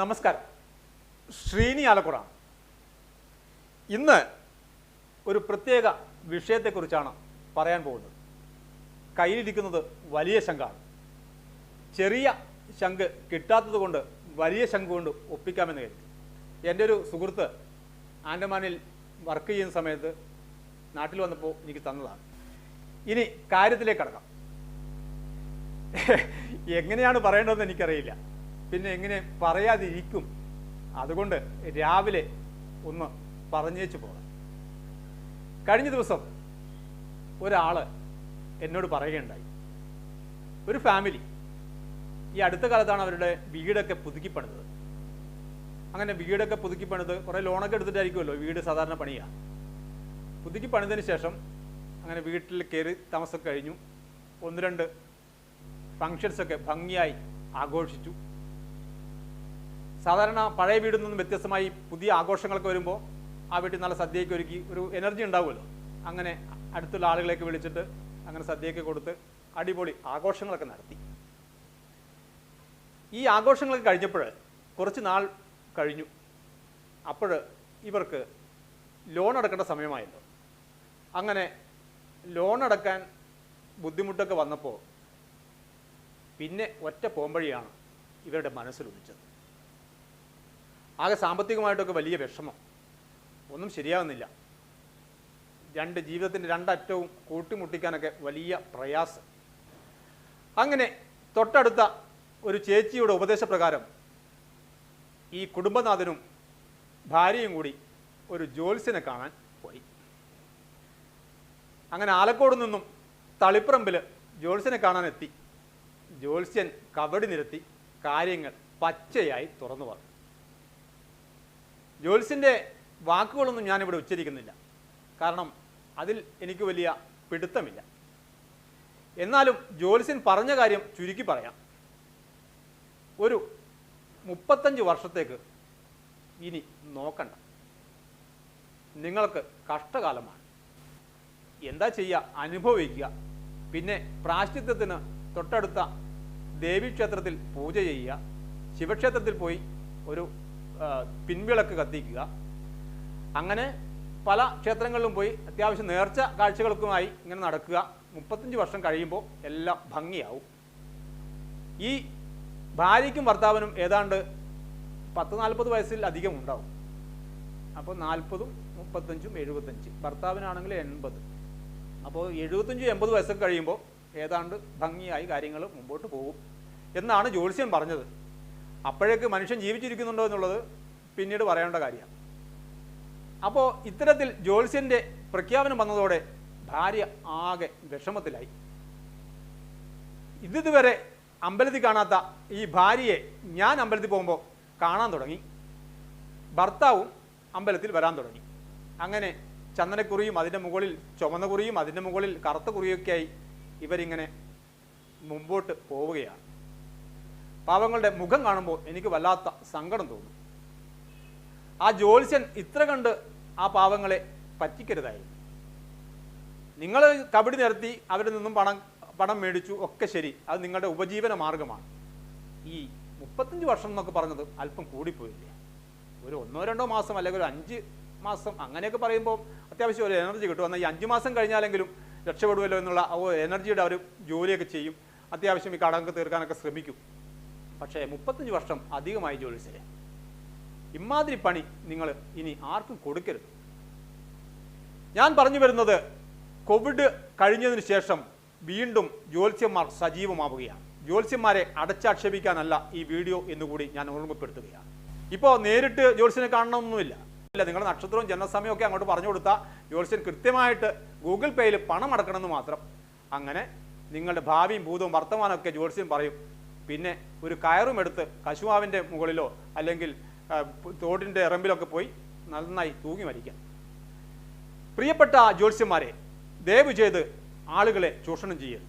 നമസ്കാരം. ശ്രീനി ആലക്കുറ ഇന്ന് ഒരു പ്രത്യേക വിഷയത്തെക്കുറിച്ചാണ് പറയാൻ പോകുന്നത്. കയ്യിലിരിക്കുന്നത് വലിയ ശംഖാണ്. ചെറിയ ശംഖ് കിട്ടാത്തത് കൊണ്ട് വലിയ ശംഖ് കൊണ്ട് ഒപ്പിക്കാമെന്ന് കരുതി. എന്റെ ഒരു സുഹൃത്ത് ആൻഡമാനിൽ വർക്ക് ചെയ്യുന്ന സമയത്ത് നാട്ടിൽ വന്നപ്പോൾ എനിക്ക് തന്നതാണ്. ഇനി കാര്യത്തിലേക്ക് കടക്കാം. എങ്ങനെയാണ് പറയേണ്ടതെന്ന് എനിക്കറിയില്ല. പിന്നെ എങ്ങനെ പറയാതിരിക്കും. അതുകൊണ്ട് രാവിലെ ഒന്ന് പറഞ്ഞേച്ചു പോകാം. കഴിഞ്ഞ ദിവസം ഒരാൾ എന്നോട് പറയുകയുണ്ടായി. ഒരു ഫാമിലി ഈ അടുത്ത കാലത്താണ് അവരുടെ വീടൊക്കെ പുതുക്കി അങ്ങനെ വീടൊക്കെ പുതുക്കി പണിത് കുറേ ലോണൊക്കെ എടുത്തിട്ടായിരിക്കുമല്ലോ വീട് സാധാരണ പണിയാണ് പുതുക്കി പണിതിന് ശേഷം അങ്ങനെ വീട്ടിൽ കയറി താമസം കഴിഞ്ഞു. ഒന്ന് രണ്ട് ഫങ്ഷൻസൊക്കെ ഭംഗിയായി ആഘോഷിച്ചു. സാധാരണ പഴയ വീടിൽ നിന്നും വ്യത്യസ്തമായി പുതിയ ആഘോഷങ്ങളൊക്കെ വരുമ്പോൾ ആ വീട്ടിൽ നല്ല സദ്യയൊക്കെ ഒരുക്കി ഒരു എനർജി ഉണ്ടാവുമല്ലോ. അങ്ങനെ അടുത്തുള്ള ആളുകളെയൊക്കെ വിളിച്ചിട്ട് അങ്ങനെ സദ്യയൊക്കെ കൊടുത്ത് അടിപൊളി ആഘോഷങ്ങളൊക്കെ നടത്തി. ഈ ആഘോഷങ്ങളൊക്കെ കഴിഞ്ഞപ്പോൾ കുറച്ച് നാൾ കഴിഞ്ഞു. അപ്പോൾ ഇവർക്ക് ലോൺ അടക്കേണ്ട സമയമായല്ലോ. അങ്ങനെ ലോൺ അടക്കാൻ ബുദ്ധിമുട്ടൊക്കെ വന്നപ്പോൾ പിന്നെ ഒറ്റ പോംവഴിയാണ് ഇവരുടെ മനസ്സിലുദിച്ചത് ആകെ സാമ്പത്തികമായിട്ടൊക്കെ വലിയ വിഷമം. ഒന്നും ശരിയാവുന്നില്ല. രണ്ട് ജീവിതത്തിന്റെ രണ്ടറ്റവും കൂട്ടിമുട്ടിക്കാനൊക്കെ വലിയ പ്രയാസം. അങ്ങനെ തൊട്ടടുത്ത ഒരു ചേച്ചിയുടെ ഉപദേശപ്രകാരം ഈ കുടുംബനാഥനും ഭാര്യയും കൂടി ഒരു ജോത്സ്യനെ കാണാൻ പോയി. അങ്ങനെ ആലക്കോട് നിന്നും തളിപ്പറമ്പിൽ ജോത്സ്യനെ കാണാനെത്തി. എത്തി കവടി നിരത്തി കാര്യങ്ങൾ പച്ചയായി തുറന്നു പറഞ്ഞു. ജ്യോത്സ്യന്റെ വാക്കുകളൊന്നും ഞാനിവിടെ ഉച്ചരിക്കുന്നില്ല. കാരണം അതിൽ എനിക്ക് വലിയ പിടുത്തമില്ല. എന്നാലും ജോൽസിൻ പറഞ്ഞ കാര്യം ചുരുക്കി പറയാം. ഒരു മുപ്പത്തഞ്ച് വർഷത്തേക്ക് ഇനി നോക്കണ്ട. നിങ്ങൾക്ക് കഷ്ടകാലമാണ്. എന്താ ചെയ്യുക? അനുഭവിക്കുക. പിന്നെ പ്രാശ്ചിത്വത്തിന് തൊട്ടടുത്ത ദേവീക്ഷേത്രത്തിൽ പൂജ ചെയ്യുക. ശിവക്ഷേത്രത്തിൽ പോയി ഒരു പിൻവിളക്ക് കത്തിക്കുക. അങ്ങനെ പല ക്ഷേത്രങ്ങളിലും പോയി അത്യാവശ്യം നേർച്ച കാഴ്ചകൾക്കുമായി ഇങ്ങനെ നടക്കുക. മുപ്പത്തഞ്ച് വർഷം കഴിയുമ്പോൾ എല്ലാം ഭംഗിയാവും. ഈ ഭാര്യയ്ക്കും ഭർത്താവിനും ഏതാണ്ട് പത്ത് നാൽപ്പത് വയസ്സിൽ അധികം ഉണ്ടാവും. അപ്പോൾ നാൽപ്പതും മുപ്പത്തഞ്ചും എഴുപത്തഞ്ച്. ഭർത്താവിനാണെങ്കിൽ എൺപത്. അപ്പോൾ എഴുപത്തഞ്ചും എൺപത് വയസ്സൊക്കെ കഴിയുമ്പോൾ ഏതാണ്ട് ഭംഗിയായി കാര്യങ്ങൾ മുമ്പോട്ട് പോകും. എന്നാണ് ജ്യോത്സ്യൻ പറഞ്ഞത്. അപ്പോഴേക്ക് മനുഷ്യൻ ജീവിച്ചിരിക്കുന്നുണ്ടോ എന്നുള്ളത് പിന്നീട് പറയേണ്ട കാര്യമാണ് അപ്പോൾ ഇത്തരത്തിൽ ജ്യോത്സ്യന്റെ പ്രഖ്യാപനം വന്നതോടെ ഭാര്യ ആകെ വിഷമത്തിലായി. ഇതുവരെ അമ്പലത്തിൽ കാണാത്ത ഈ ഭാര്യയെ ഞാൻ അമ്പലത്തിൽ പോകുമ്പോൾ കാണാൻ തുടങ്ങി. ഭർത്താവും അമ്പലത്തിൽ വരാൻ തുടങ്ങി. അങ്ങനെ ചന്ദനക്കുറിയും അതിന്റെ മുകളിൽ ചുമന്ന കുറിയും അതിന്റെ മുകളിൽ കറുത്ത കുറിയൊക്കെയായി ഇവരിങ്ങനെ മുമ്പോട്ട് പോവുകയാണ്. പാവങ്ങളുടെ മുഖം കാണുമ്പോൾ എനിക്ക് വല്ലാത്ത സങ്കടം തോന്നും. ആ ജ്യോത്സ്യൻ ഇത്ര കണ്ട് ആ പാവങ്ങളെ പറ്റിക്കരുതായിരുന്നു. നിങ്ങൾ കബഡി നിരത്തി അവരിൽ നിന്നും പണം പണം മേടിച്ചു ഒക്കെ ശരി. അത് നിങ്ങളുടെ ഉപജീവന മാർഗമാണ്. ഈ മുപ്പത്തഞ്ച് വർഷം എന്നൊക്കെ പറഞ്ഞത് അല്പം കൂടിപ്പോയില്ലേ? ഒരു ഒന്നോ രണ്ടോ മാസം അല്ലെങ്കിൽ ഒരു അഞ്ച് മാസം അങ്ങനെയൊക്കെ പറയുമ്പോൾ അത്യാവശ്യം ഒരു എനർജി കിട്ടും. എന്നാൽ ഈ അഞ്ച് മാസം കഴിഞ്ഞാലെങ്കിലും രക്ഷപ്പെടുമല്ലോ എന്നുള്ള എനർജിയുടെ അവർ ജോലിയൊക്കെ ചെയ്യും. അത്യാവശ്യം ഈ കടങ്ങൾക്ക് തീർക്കാനൊക്കെ ശ്രമിക്കും. പക്ഷേ മുപ്പത്തഞ്ച് വർഷം അധികമായി ജോലിസരെ ഇമാതിരി പണി നിങ്ങൾ ഇനി ആർക്കും കൊടുക്കരുത്. ഞാൻ പറഞ്ഞു വരുന്നത് കോവിഡ് കഴിഞ്ഞതിന് ശേഷം വീണ്ടും ജ്യോത്സ്യന്മാർ സജീവമാവുകയാണ്. ജ്യോത്സ്യന്മാരെ അടച്ചാക്ഷേപിക്കാനല്ല ഈ വീഡിയോ എന്നുകൂടി ഞാൻ ഓർമ്മപ്പെടുത്തുകയാണ്. ഇപ്പോൾ നേരിട്ട് ജ്യോത്സ്യനെ കാണണമൊന്നുമില്ല. ഇല്ല നിങ്ങളുടെ നക്ഷത്രവും ജനസമയവും ഒക്കെ അങ്ങോട്ട് പറഞ്ഞു കൊടുത്താൽ ജ്യോത്സ്യൻ കൃത്യമായിട്ട് ഗൂഗിൾ പേയിൽ പണം അടക്കണമെന്ന് മാത്രം. അങ്ങനെ നിങ്ങളുടെ ഭാവിയും ഭൂതവും വർത്തമാനമൊക്കെ ജ്യോത്സ്യൻ പറയും. പിന്നെ ഒരു കയറും എടുത്ത് കശുവാവിന്റെ മുകളിലോ അല്ലെങ്കിൽ തോടിന്റെ ഇറമ്പിലൊക്കെ പോയി നന്നായി തൂങ്ങി മരിക്കാം. പ്രിയപ്പെട്ട ജ്യോത്സ്യന്മാരെ ദയവ് ചെയ്ത് ആളുകളെ ചൂഷണം ചെയ്യരുത്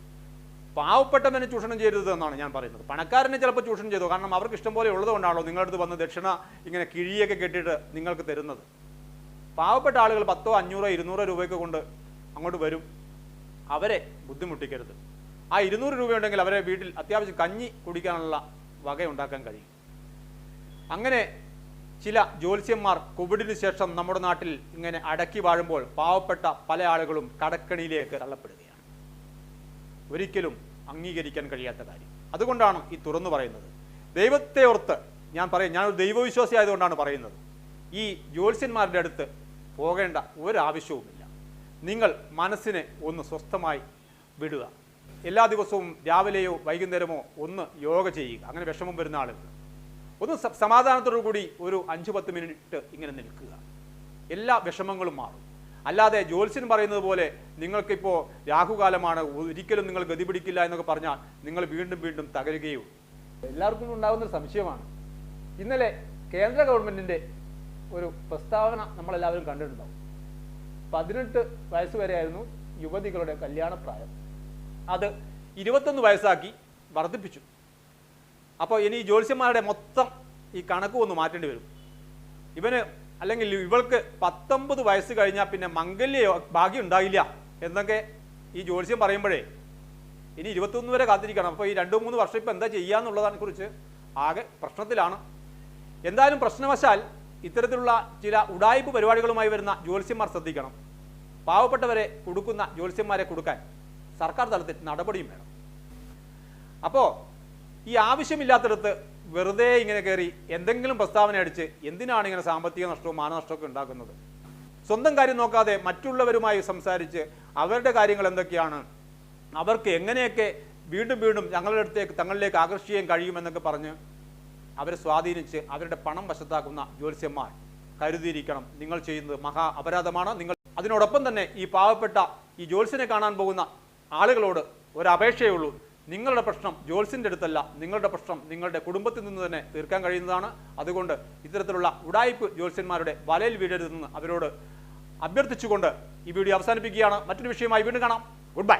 പാവപ്പെട്ടവനെ ചൂഷണം ചെയ്യരുത് എന്നാണ് ഞാൻ പറയുന്നത്. പണക്കാരനെ ചിലപ്പോൾ ചൂഷണം ചെയ്തു. കാരണം അവർക്ക് ഇഷ്ടം പോലെ ഉള്ളതുകൊണ്ടാണല്ലോ നിങ്ങളുടെ അടുത്ത് വന്ന് ദക്ഷിണ ഇങ്ങനെ കിഴിയൊക്കെ കെട്ടിയിട്ട് നിങ്ങൾക്ക് തരുന്നത്. പാവപ്പെട്ട ആളുകൾ പത്തോ അഞ്ഞൂറോ ഇരുന്നൂറോ രൂപയൊക്കെ കൊണ്ട് അങ്ങോട്ട് വരും. അവരെ ബുദ്ധിമുട്ടിക്കരുത്. ആ ഇരുന്നൂറ് രൂപയുണ്ടെങ്കിൽ അവരെ വീട്ടിൽ അത്യാവശ്യം കഞ്ഞി കുടിക്കാനുള്ള വകയുണ്ടാക്കാൻ കഴിയും. അങ്ങനെ ചില ജ്യോത്സ്യന്മാർ കോവിഡിന് ശേഷം നമ്മുടെ നാട്ടിൽ ഇങ്ങനെ അടക്കി വാഴുമ്പോൾ പാവപ്പെട്ട പല ആളുകളും കടക്കണിയിലേക്ക് തള്ളപ്പെടുകയാണ്. ഒരിക്കലും അംഗീകരിക്കാൻ കഴിയാത്ത കാര്യം. അതുകൊണ്ടാണ് ഈ തുറന്നു പറയുന്നത്. ദൈവത്തെ ഓർത്ത് ഞാൻ പറയും ഞാനൊരു ദൈവവിശ്വാസി ആയതുകൊണ്ടാണ് പറയുന്നത്. ഈ ജ്യോത്സ്യന്മാരുടെ അടുത്ത് പോകേണ്ട ഒരാവശ്യവുമില്ല. നിങ്ങൾ മനസ്സിനെ ഒന്ന് സ്വസ്ഥമായി വിടുക. എല്ലാ ദിവസവും രാവിലെയോ വൈകുന്നേരമോ ഒന്ന് യോഗ ചെയ്യുക. അങ്ങനെ വിഷമം വരുന്ന ആളുകൾ ഒന്ന് സമാധാനത്തോടു കൂടി ഒരു അഞ്ച് പത്ത് മിനിറ്റ് ഇങ്ങനെ നിൽക്കുക. എല്ലാ വിഷമങ്ങളും മാറും. അല്ലാതെ ജ്യോത്സ്യൻ പറയുന്നത് പോലെ നിങ്ങൾക്കിപ്പോൾ രാഹുകാലമാണ് ഒരിക്കലും നിങ്ങൾ ഗതി പിടിക്കില്ല എന്നൊക്കെ പറഞ്ഞാൽ നിങ്ങൾ വീണ്ടും വീണ്ടും തകരുകയും എല്ലാവർക്കും ഉണ്ടാകുന്ന ഒരു സംശയമാണ്. ഇന്നലെ കേന്ദ്ര ഗവൺമെന്റിന്റെ ഒരു പ്രസ്താവന നമ്മളെല്ലാവരും കണ്ടിട്ടുണ്ടാവും. പതിനെട്ട് വയസ്സ് വരെയായിരുന്നു യുവതികളുടെ കല്യാണപ്രായം. അത് ഇരുപത്തൊന്ന് വയസ്സാക്കി വർദ്ധിപ്പിച്ചു. അപ്പോൾ ഇനി ജ്യോത്സ്യന്മാരുടെ മൊത്തം ഈ കണക്ക് ഒന്ന് മാറ്റേണ്ടി വരും. ഇവന് അല്ലെങ്കിൽ ഇവൾക്ക് പത്തൊമ്പത് വയസ്സ് കഴിഞ്ഞാൽ പിന്നെ മംഗല്യ ഭാഗ്യം ഉണ്ടായില്ല എന്നൊക്കെ ഈ ജ്യോത്സ്യം പറയുമ്പോഴേ ഇനി ഇരുപത്തൊന്ന് വരെ കാത്തിരിക്കണം. അപ്പോൾ ഈ രണ്ട് മൂന്ന് വർഷം ഇപ്പോൾ എന്താ ചെയ്യാന്നുള്ളതിനെ കുറിച്ച് ആകെ പ്രശ്നത്തിലാണ്. എന്തായാലും പ്രശ്നവശാൽ ഇത്തരത്തിലുള്ള ചില ഉടായ്പ പരിപാടികളുമായി വരുന്ന ജ്യോത്സ്യന്മാർ ശ്രദ്ധിക്കണം. പാവപ്പെട്ടവരെ കൊടുക്കുന്ന ജ്യോത്സ്യന്മാരെ കൊടുക്കാൻ. സർക്കാർ തലത്തിൽ നടപടിയും വേണം. അപ്പോൾ ഈ ആവശ്യമില്ലാത്തിടത്ത് വെറുതെ ഇങ്ങനെ കയറി എന്തെങ്കിലും പ്രസ്താവന അടിച്ച് എന്തിനാണ് ഇങ്ങനെ സാമ്പത്തിക നഷ്ടവും മാനനഷ്ടമൊക്കെ ഉണ്ടാക്കുന്നത്? സ്വന്തം കാര്യം നോക്കാതെ മറ്റുള്ളവരുമായി സംസാരിച്ച് അവരുടെ കാര്യങ്ങൾ എന്തൊക്കെയാണ്? അവർക്ക് എങ്ങനെയൊക്കെ വീണ്ടും വീണ്ടും ഞങ്ങളുടെ അടുത്തേക്ക് തങ്ങളിലേക്ക് ആകർഷിക്കാൻ കഴിയുമെന്നൊക്കെ പറഞ്ഞ് അവരെ സ്വാധീനിച്ച് അവരുടെ പണം വശത്താക്കുന്ന ജ്യോത്സ്യന്മാർ കരുതിയിരിക്കണം. നിങ്ങൾ ചെയ്യുന്നത് മഹാ അപരാധമാണ്. നിങ്ങൾ അതിനോടൊപ്പം തന്നെ ഈ പാവപ്പെട്ട ഈ ജ്യോത്സ്യനെ കാണാൻ പോകുന്ന ആളുകളോട് ഒരു അപേക്ഷയേ ഉള്ളൂ. നിങ്ങളുടെ പ്രശ്നം ജോൽസിന്റെ അടുത്തല്ല. നിങ്ങളുടെ പ്രശ്നം നിങ്ങളുടെ കുടുംബത്തിൽ നിന്ന് തന്നെ തീർക്കാൻ കഴിയുന്നതാണ്. അതുകൊണ്ട് ഇത്തരത്തിലുള്ള ഉടായ്പ് ജോൽസ്യന്മാരുടെ വലയിൽ വീഴരുതെന്ന് അവരോട് അഭ്യർത്ഥിച്ചുകൊണ്ട് ഈ വീഡിയോ അവസാനിപ്പിക്കുകയാണ്. മറ്റൊരു വിഷയമായി വീണ്ടും കാണാം. Good bye